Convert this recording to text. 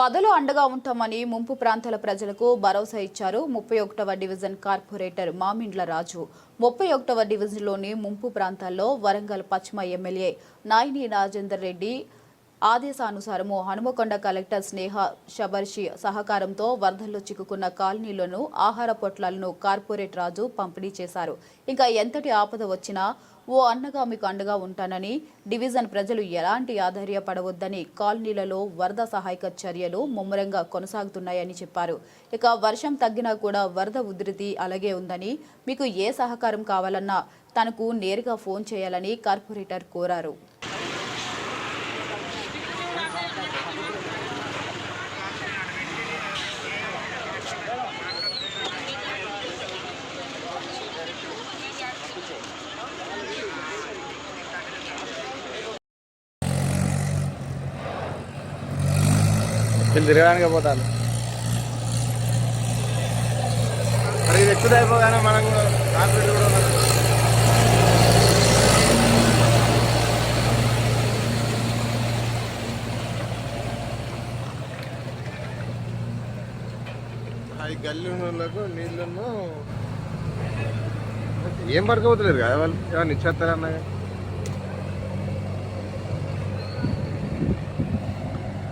పదలు అండగా ఉంటామని ముంపు ప్రాంతాల ప్రజలకు భరోసా ఇచ్చారు. ముప్పై ఒకటవ డివిజన్ కార్పొరేటర్ మామిండ్ల రాజు. ముప్పై ఒకటవ డివిజన్లోని ముంపు ప్రాంతాల్లో వరంగల్ పశ్చిమ ఎమ్మెల్యే నాయిని రాజేందర్ రెడ్డి ఆదేశానుసారము హనుమకొండ కలెక్టర్ స్నేహ షబర్షి సహకారంతో వరదల్లో చిక్కుకున్న కాలనీలను ఆహార పొట్లాలను కార్పొరేట్ రాజు పంపిణీ చేశారు. ఇంకా ఎంతటి ఆపద వచ్చినా ఓ అన్నగా మీకు అండగా ఉంటానని డివిజన్ ప్రజలు ఎలాంటి ఆధార్యపడవద్దని కాలనీలలో వరద సహాయక చర్యలు ముమ్మరంగా కొనసాగుతున్నాయని చెప్పారు. ఇక వర్షం తగ్గినా కూడా వరద ఉధృతి అలాగే ఉందని మీకు ఏ సహకారం కావాలన్నా తనకు నేరుగా ఫోన్ చేయాలని కార్పొరేటర్ కోరారు. వీళ్ళు తిరగడానికి పోతాను. మరి ఇది ఎక్కువ అయిపోగానే మనం కూడా కూడా మనం అది గల్లి ఉన్నోళ్ళకు నీళ్ళను ఏం పడుకోవట్లేదు కదా వాళ్ళు? ఏమన్నా ఇచ్చేస్తారన్నా